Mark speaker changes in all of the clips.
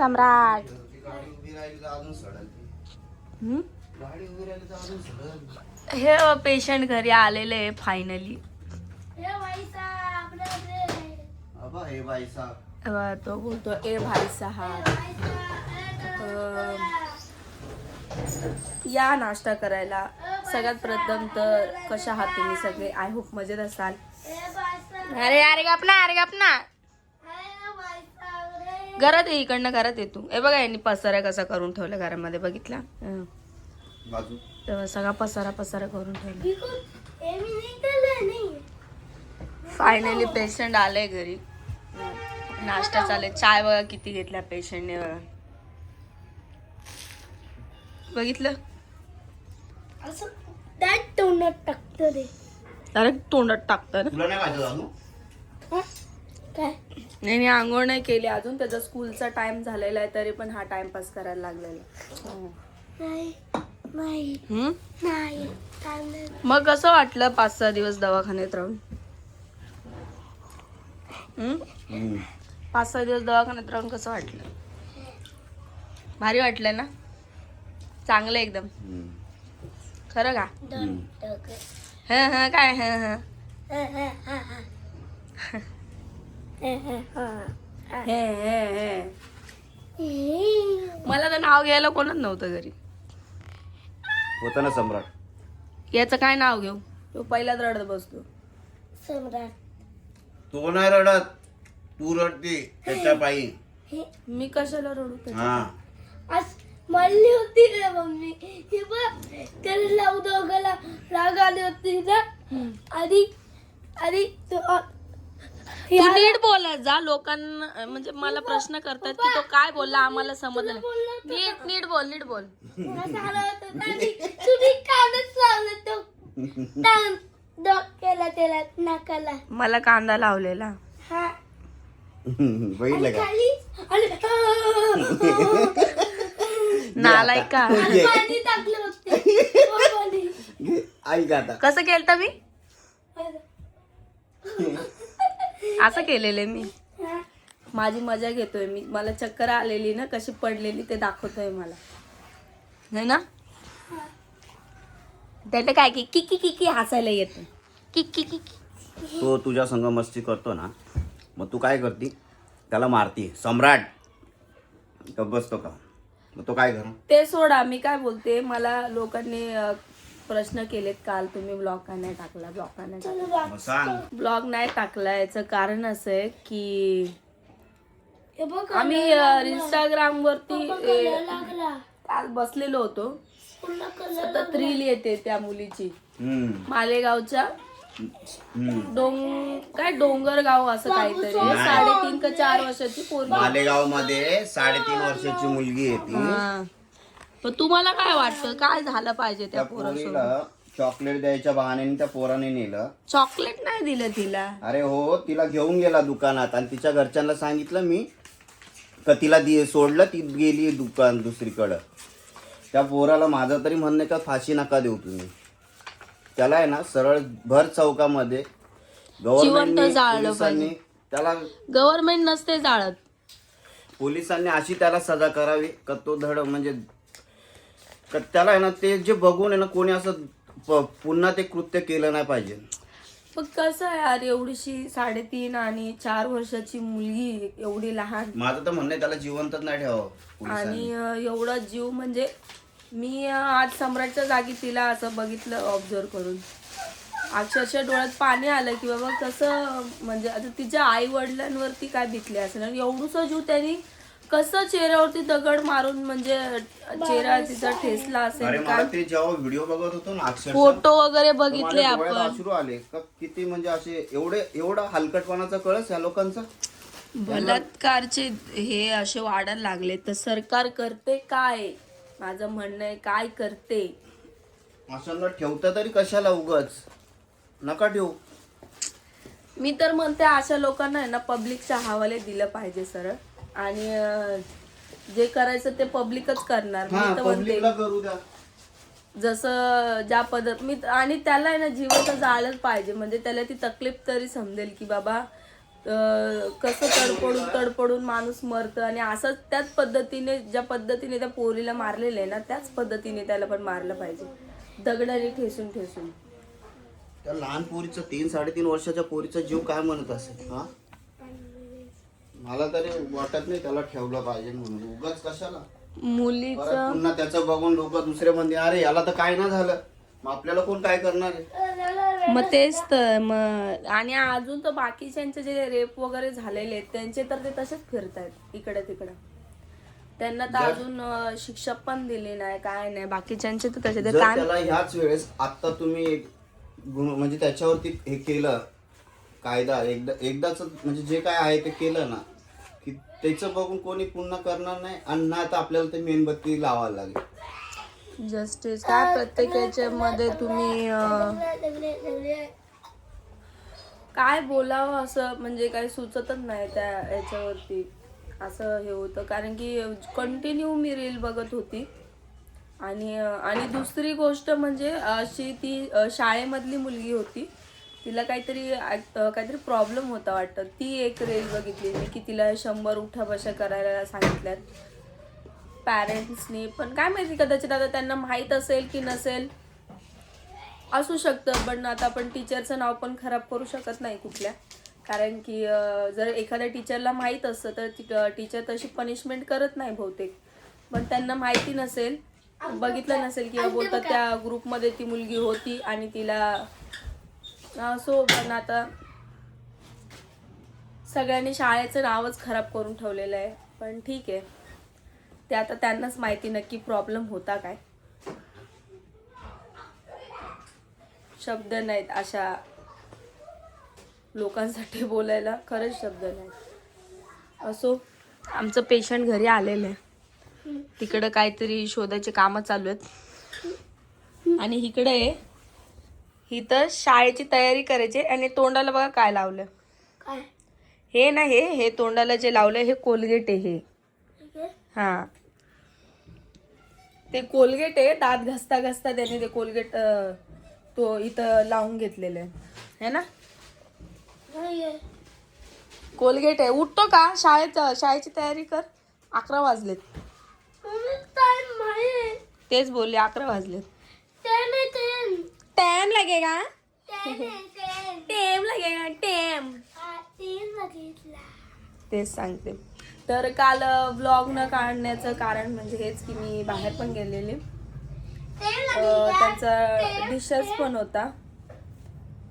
Speaker 1: सम्राट। हे पेशंट घरी आलेले आहे फायनली
Speaker 2: हे
Speaker 1: तो बोलतो ए भाई साहब या नाश्ता करायला. सगळ्यात प्रथम तर कशा आहात तुम्ही सगळे? आय होप मजेत असाल. अरे अरे गप ना अरे गप ना घरात ये इकडनं घरात ये तू. हे बघा यांनी पसारा कसा करून ठेवला घरामध्ये बघितला? हं.
Speaker 2: बाजू.
Speaker 1: तेव्हा सगळा पसारा पसारा करून ठेवला. फायनली पेशंट आलंय घरी. नाश्ता चालेल चाय बघा किती घेतला पेशंटने बघा. बघितलं?
Speaker 3: असं तोंडात टाकतं रे
Speaker 1: अरे तोंडात टाकतं ना?
Speaker 2: तुला नाही माहिती अजून?
Speaker 3: काय?
Speaker 1: नाही मी आंघोळ नाही केली अजून. त्याचा स्कूलचा टाइम झालेला आहे तरी पण हा टाइमपास करायला लागलेला
Speaker 3: नाही नाही
Speaker 1: हम्म?
Speaker 3: नाही चांगलं
Speaker 1: मग कसं वाटलं पाच सहा दिवस दवाखान्यात राहून? हम्म? पाच सहा दिवस दवाखान्यात राहून कसं वाटलं? भारी वाटलं ना? चांगलं एकदम. खरं का. ह ह काय ह. ह
Speaker 3: हा, हा, हा, हा. हा, हा, हा.
Speaker 1: हे हे हे
Speaker 3: हे.
Speaker 1: मला तर नाव घ्यायला कोणच नव्हतं घरी
Speaker 2: होतं ना सम्राट
Speaker 1: याचं काय नाव घेऊ तो पहिलाच रडत बसतो
Speaker 3: सम्राट
Speaker 2: तो नाही रडत तू रडते त्याच्या पायी
Speaker 1: मी कशाला रडू?
Speaker 2: हा
Speaker 3: आज म्हणली होती रे मम्मी हे बघ त्याला लावू दोघाला राग आली होती ना. आधी आधी तो
Speaker 1: तू नीट बोलत जा लोकांना म्हणजे मला प्रश्न करतात की तो काय बोलला आम्हाला समजलं नाही. नीट नीट बोल नीट बोल.
Speaker 3: असं आलं होतं आणि तुझी कानच लावलं तो. कान डोक्याला त्याला नाकाला.
Speaker 1: मला कांदा लावलेला.
Speaker 3: हा.
Speaker 2: बघितलं का?
Speaker 3: खाली आणि
Speaker 1: नालाय का?
Speaker 3: आणि पाणी टाकलं होते पाणी.
Speaker 2: घे, ऐक आता.
Speaker 1: कसं केलं मी? असं केलेलं मी. माझी मजा घेतोय मी. मला चक्कर आलेली ना कशी पडलेली ते दाखवतोय मला. है ना? त्याला काय की किकी किकी हसायला येतं किकी किकी
Speaker 2: तो तुझ्या संग मस्ती करतो ना मग तू काय करती? त्याला मारती. सम्राट. बसतो का? मग तो काय कर
Speaker 1: ते सोडा मी काय बोलते मला लोकांनी प्रश्न केलेत काल तुम्ही ब्लॉग का नाही टाकला? ब्लॉग का नाही टाकला?
Speaker 2: मग सांग.
Speaker 1: ब्लॉग नाही टाकला याचं कारण असं आहे की
Speaker 3: हे बघ
Speaker 1: आम्ही इंस्टाग्राम वरती
Speaker 3: कलर
Speaker 1: अ,
Speaker 3: लागला.
Speaker 1: काल बसलेलो होतो.
Speaker 3: कलर
Speaker 1: सतत रील येते त्या मुलीची.
Speaker 2: हम्म,
Speaker 1: मालेगावच्या.
Speaker 2: हम्म.
Speaker 1: डोंग काय डोंगर गाव असं काहीतरी. आहे. साडेतीन का चार वर्षाची पोरगी.
Speaker 2: मालेगावमध्ये साडेतीन वर्षाची मुलगी आहे ती.
Speaker 1: हा. पण तुम्हाला काय वाटतं? काय झालं पाहिजे त्या
Speaker 2: पोरीला चॉकलेट द्यायच्या बहाण्याने त्या पोराने नेलं.
Speaker 1: चॉकलेट नाही दिलं तिला.
Speaker 2: अरे हो तिला घेऊन गेला दुकानात आणि तिच्या घरच्यांना सांगितलं मी का तिला दि सोडलं ती गेली दुकान दुसरीकडं. त्या पोराला माझं तरी म्हणणं का फाशी नका देऊ तुम्ही. त्याला आहे ना सरळ भर चौकामध्ये पोलिसांनी त्याला
Speaker 1: गव्हर्नमेंट नसते जाळत.
Speaker 2: पोलिसांनी अशी त्याला सजा करावी का तो धड म्हणजे का त्याला आहे ना ते जे बघून आहे ना कोणी असं प- पुन्हा ते कृत्य केलं नाही पाहिजे.
Speaker 1: पण कसं आहे यार एवढीशी साडेतीन आणि चार वर्षाची मुलगी एवढी लहान.
Speaker 2: माझं तर म्हणणं आहे त्याला जिवंतच नाही ठेवावं पोलिसांनी.
Speaker 1: आणि अं, एवढा जीव म्हणजे मी अं, आज सम्राटच्या जागी तिला असं बघितलं ऑब्झर्व करून. अक्षरशः डोळ्यात पाणी आलं की बाबा कसं म्हणजे आता तिच्या आई वडिलांवरती काय बितले असेल? आणि एवढूसा जीव त्यांनी कसं चेहऱ्यावरती दगड मारून म्हणजे चेहरा तिचा ठेसला
Speaker 2: अरे
Speaker 1: असेल
Speaker 2: मला
Speaker 1: काय
Speaker 2: ते जेव्हा व्हिडिओ बघत होतो ना अक्षरशः
Speaker 1: फोटो वगैरे
Speaker 2: तर
Speaker 1: बघितले
Speaker 2: डोळ्यात
Speaker 1: आपण.
Speaker 2: अश्रू आले. का किती म्हणजे असे एवढे एवढा हलकटपणाचा कळस या लोकांचा?
Speaker 1: बलात्कारचे हे असे वाढायला लागले तर सरकार करते काय? माझं म्हणणं आहे काय करते?
Speaker 2: असं न ठेवता तरी कशाला उगच? नका ठेवू.
Speaker 1: मी तर म्हणते अशा लोकांना आहे ना पब्लिकच्या हवाले दिलं पाहिजे सरळ. आणि जे करायचं ते पब्लिकच करणार. मी
Speaker 2: हा
Speaker 1: तर म्हणते
Speaker 2: पब्लिकला करू द्या.
Speaker 1: जसं ज्या पद्धत मी आणि त्याला आहे ना जीवाचं जाळच पाहिजे. म्हणजे त्याला ती तकलीफ तरी समजेल की बाबा अं, कसं तडपडून तडपडून माणूस मरतं. आणि असंच त्याच पद्धतीने ज्या पद्धतीने त्या पोरीला मारलेलं आहे ना त्याच पद्धतीने त्याला पण मारलं पाहिजे. दगडाने ठेसून ठेसून
Speaker 2: त्या लहान पोरीचं तीन साडेतीन वर्षाच्या पोरीचा जीव काय म्हणत असेल हा? मला तरी वाटत नाही त्याला ठेवलं पाहिजे म्हणून. उगाच कशाला? परत
Speaker 1: मुलीचं
Speaker 2: पुन्हा त्याचं बघून लोक दुसरे म्हणते अरे याला तर काय ना झालं. मग आपल्याला कोण काय करणार आहे?
Speaker 1: मग तेच तर मग आणि अजून तर बाकीच्यांचे जे रेप वगैरे झालेले आहेत त्यांचे तर ते तसेच फिरतायत इकडे तिकडे. त्यांना तर अजून अं, शिक्षा पण दिली नाही काय नाही बाकीच्यांचे तर तसे ते
Speaker 2: जर
Speaker 1: ताण
Speaker 2: त्याला ह्याच वेळेस आता तुम्ही एक म्हणजे त्याच्यावरती हे केलं कायदा एकदा एकदाच म्हणजे जे काय आहे ते केलं ना की त्याचं बघून कोणी पुन्हा करणार नाही आणि ना आता आपल्याला ते मेणबत्ती लावायला लागेल.
Speaker 1: जस्टिस काय प्रत्येकाच्या मध्ये तुम्ही अं, काय बोलावं असं म्हणजे काही सुचतच नाही त्या याच्यावरती. असं हे होतं. कारण की कंटिन्यू मी रील बघत होती. आणि आणि दुसरी गोष्ट म्हणजे अशी ती शाळेमधली मुलगी होती. तिला काहीतरी काहीतरी प्रॉब्लेम होता वाटतं. ती एक रील बघितली मी की तिला शंभर उठाबशा करायला सांगितल्यात. पॅरेंट्सनी पण काय माहिती कदाचित आता त्यांना माहीत असेल की नसेल असू शकतं. पण आता आपण टीचरचं नाव पण खराब करू शकत नाही कुठल्या. कारण की जर एखाद्या टीचरला माहीत असतं तर टीचर तशी पनिशमेंट करत नाही बहुतेक. पण त्यांना माहिती नसेल बघितलं नसेल किंवा बोलतात त्या ग्रुपमध्ये ती मुलगी होती आणि तिला असो पण आता सगळ्यांनी शाळेचं नावच खराब करून ठेवलेलं आहे. पण ठीक आहे. ते आता त्यांनाच माहिती नक्की प्रॉब्लेम होता काय? शब्द नाहीत अशा लोकांसाठी बोलायला. खरंच शब्द नाहीत. असो आमचं पेशंट घरी आलेलं आहे. तिकडं काहीतरी शोधाचे कामं चालू आहेत. आणि इकडे आहे इथं शाळेची तयारी करायची आणि तोंडाला बघा काय लावलं.
Speaker 3: काय?
Speaker 1: हे ना हे हे तोंडाला जे लावलं हे कोलगेट आहे हे. हा. ते कोलगेट आहे दात घसता घसता त्याने ते कोलगेट तो इथं लावून घेतलेलं आहे. है ना. कोलगेट आहे. उठतो का? शाळेत शाळेची तयारी कर. अकरा वाजलेत. तेच बोलले अकरा वाजलेत.
Speaker 3: टाइम टाइम
Speaker 1: लगेगा टेम लगेगा टेम तेच सांगते. तर काल व्लॉग न काढण्याचं कारण म्हणजे हेच की मी बाहेर पण गेलेले. त्यांचा डिशेस पण होता.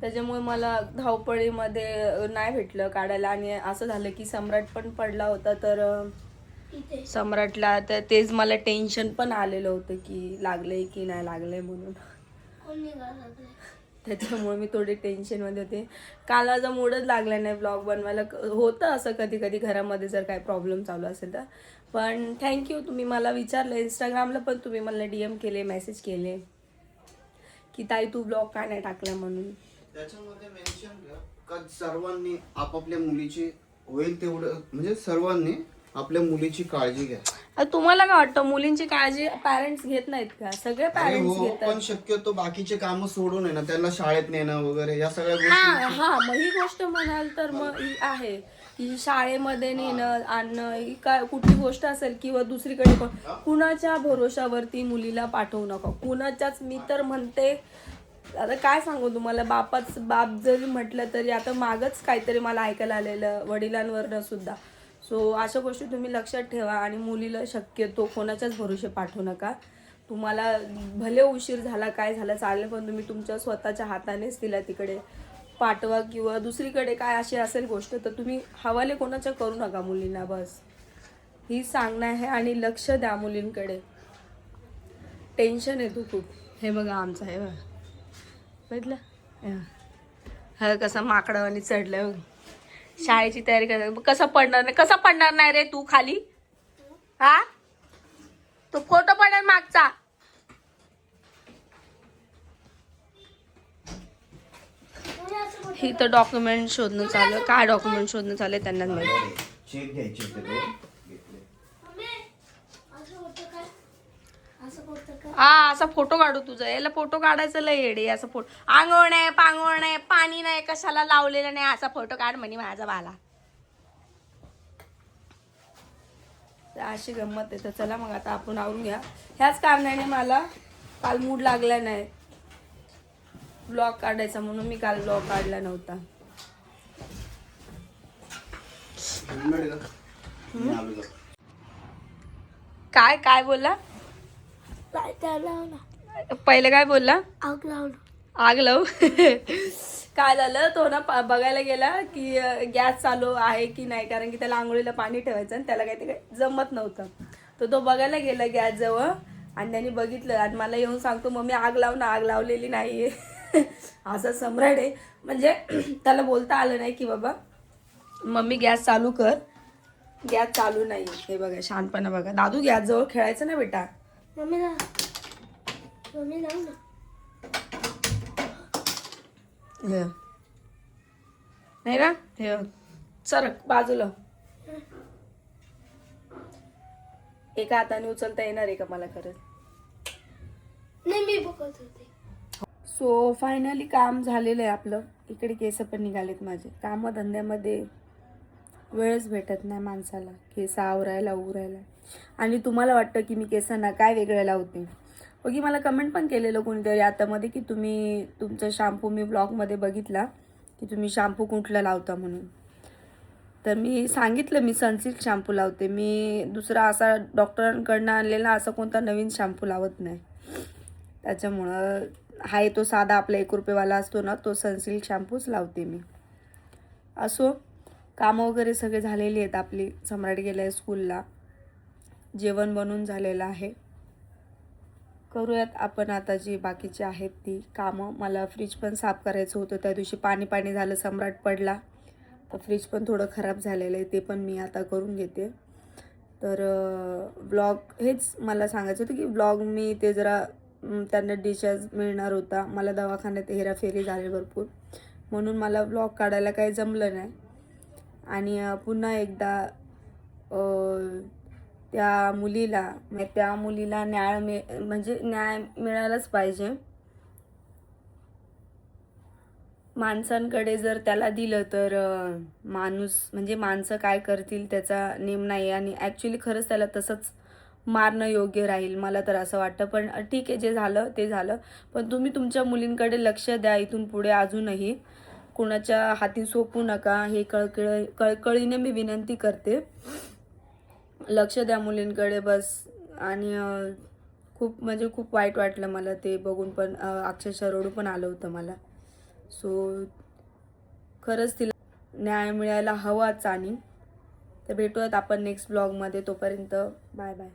Speaker 1: त्याच्यामुळे मला धावपळीमध्ये नाही भेटलं काढायला. आणि असं झालं की सम्राट पण पडला होता तर सम्राटला तर तेच मला टेन्शन पण आलेलं होतं की लागलंय की नाही लागलंय म्हणून. त्याच्यामुळे मी थोडी टेन्शनमध्ये होते. काल माझा मूडच लागला नाही ब्लॉग बनवायला. क- होतं असं कधी कधी घरामध्ये जर काही प्रॉब्लेम चालू असेल तर. पण थँक्यू तुम्ही मला विचारलं. इंस्टाग्रामला पण तुम्ही मला डी एम केले मेसेज केले. की ताई तू ब्लॉग का नाही टाकला म्हणून?
Speaker 2: त्याच्यामध्ये मेन्शन सर्वांनी आपापल्या मुलीची होईल तेवढं म्हणजे सर्वांनी आपल्या मुलीची काळजी घ्या.
Speaker 1: तुम्हाला काय वाटतं? मुलींची काळजी पॅरेंट्स घेत नाहीत का? सगळे पॅरेंट्स
Speaker 2: हो
Speaker 1: घेतात.
Speaker 2: पण शक्यतो बाकीचे काम सोडून आहे ना त्यांना शाळेत नेणं वगैरे या सगळ्या
Speaker 1: हा
Speaker 2: गोष्टी
Speaker 1: हा मग ही गोष्ट म्हणाल तर मग ही. आहे की शाळेमध्ये नेणं आणणं ही काय कुठली गोष्ट असेल किंवा दुसरीकडे पण कुणाच्या भरोशावरती मुलीला पाठवू नका. कुणाच्याच मी तर म्हणते आता काय सांगू तुम्हाला? बापाच बाप जरी म्हटलं तरी आता मागच काहीतरी मला ऐकायला आलेलं वडिलांवरनं सुद्धा. सो अशा गोष्टी तुम्ही लक्षात ठेवा आणि मुलीला शक्यतो कोणाच्याच भरोसे पाठवू नका. तुम्हाला भले उशीर झाला काय झालं चालेल पण तुम्ही तुमच्या स्वतःच्या हातानेच तिला तिकडे पाठवा किंवा दुसरीकडे काय अशी असेल गोष्ट तर तुम्ही हवाले कोणाच्या करू नका मुलींना बस. ही सांगणं आहे आणि लक्ष द्या मुलींकडे. टेन्शन येतो खूप. हे बघा आमचं हे बघा. बघितलं? हे बघा. हा कसा माकडावानी चढलाय बघ. शाळेची तयारी कर कसं पडणार नाही? कसं पडणार नाही रे तू खाली? हा? तो फोटो पडेल मागचा. ही तर डॉक्युमेंट शोधणं चालू काय डॉक्युमेंट शोधणं चालू आहे त्यांनाच माहिती
Speaker 2: चेक घ्यायचे होते ते घेतले.
Speaker 3: मम्मी असं होतं काय असं होतं का
Speaker 1: हा असा फोटो काढू तुझा. याला फोटो काढायचं लय येडे असं फोटो. आंघोळ नाही पांघोळ नाही पाणी नाही कशाला लावलेलं नाही असा फोटो काढ म्हणे माझा बाला. अशी गंमत आहे. तर चला मग आता आपण आवरून घ्या. ह्याच कारणाने मला काल मूड लागला नाही. ब्लॉग काढायचा म्हणून मी काल ब्लॉग काढला नव्हता. काय काय
Speaker 3: लावला
Speaker 1: पहिले काय बोलला?
Speaker 3: आग लावलं.
Speaker 1: आग लावू. काय झालं? तो ना बघायला गेला की गॅस चालू आहे की नाही? कारण की त्याला आंघोळीला पाणी ठेवायचं आणि त्याला काही ते काही जमत नव्हतं. तर तो बघायला गेला गॅस जवळ आणि त्याने बघितलं. आणि मला येऊन सांगतो मम्मी आग लाव ना आग लावलेली नाहीये. असं सम्राट आहे. म्हणजे त्याला बोलता आलं नाही की बाबा मम्मी गॅस चालू कर. गॅस चालू नाही. हे बघा शांतपणा बघा. दादू गॅस जवळ खेळायचं ना बेटा?
Speaker 3: मम्मी लाव मम्मी लाव ना.
Speaker 1: नाही ना हे सरक बाजूला. एका हाताने उचलता येणार आहे का मला खरंच
Speaker 3: नाही मी बघत होते.
Speaker 1: सो फायनली काम झालेलं आहे आपलं. इकडे केस पण निघालेत माझे. कामधंद्यामध्ये वेळच भेटत नाही माणसाला. केस आवरायला उरायला आणि तुम्हाला वाटतं की मी केसांना काय वेगळं लावते? ओके मला कमेंट पण केलेलं कोणीतरी आतामध्ये की तुम्ही तुमचा शॅम्पू मी ब्लॉगमध्ये बघितला की तुम्ही शॅम्पू कुठला लावता म्हणून. तर मी सांगितलं मी सनसिल्क शॅम्पू लावते. मी दुसरा असा डॉक्टरांकडनं आणलेला असा कोणता नवीन शॅम्पू लावत नाही. त्याच्यामुळं हा तो साधा आपला एक रुपयेवाला असतो ना तो सनसिल्क शॅम्पूच लावते मी. असो. कामं वगैरे सगळे झालेली आहेत आपली. सम्राट गेलं आहे स्कूलला जेवण बनून झालेलं आहे. करूयात आपण आता जी बाकीची आहेत ती कामं. मला फ्रीज पण साफ करायचं होतं. त्या दिवशी पाणी पाणी झालं सम्राट पडला. तर फ्रीज पण थोडं खराब झालेलं आहे. ते पण मी आता करून घेते. तर ब्लॉग हेच मला सांगायचं होतं की ब्लॉग मी ते जरा त्यांना डिस्चार्ज मिळणार होता. मला दवाखान्यात हेराफेरी झाली भरपूर. म्हणून मला ब्लॉग काढायला काही जमलं नाही. आणि पुन्हा एकदा त्या मुलीला म्हणजे त्या मुलीला न्याय मिळ म्हणजे न्याय मिळालाच पाहिजे. माणसांकडे जर त्याला दिलं तर माणूस म्हणजे माणसं काय करतील त्याचा नेम नाही आणि ॲक्च्युली खरंच त्याला तसंच मारणं योग्य राहील मला तर असं वाटतं. पण ठीक आहे जे झालं ते झालं. पण तुम्ही तुमच्या मुलींकडे लक्ष द्या इथून पुढे अजूनही. कुणाच्या हाती सोपू नका हे कळकळ कळकळीने मी विनंती करते. लक्ष द्या मुलींकडे बस. आणि खूप म्हणजे खूप वाईट वाटलं मला ते बघून पण अक्षरशः रडू पण आलं होतं मला. सो खरंच तिला न्याय मिळायला हवाच आणि. तर भेटूयात आपण नेक्स्ट ब्लॉगमध्ये तोपर्यंत बाय बाय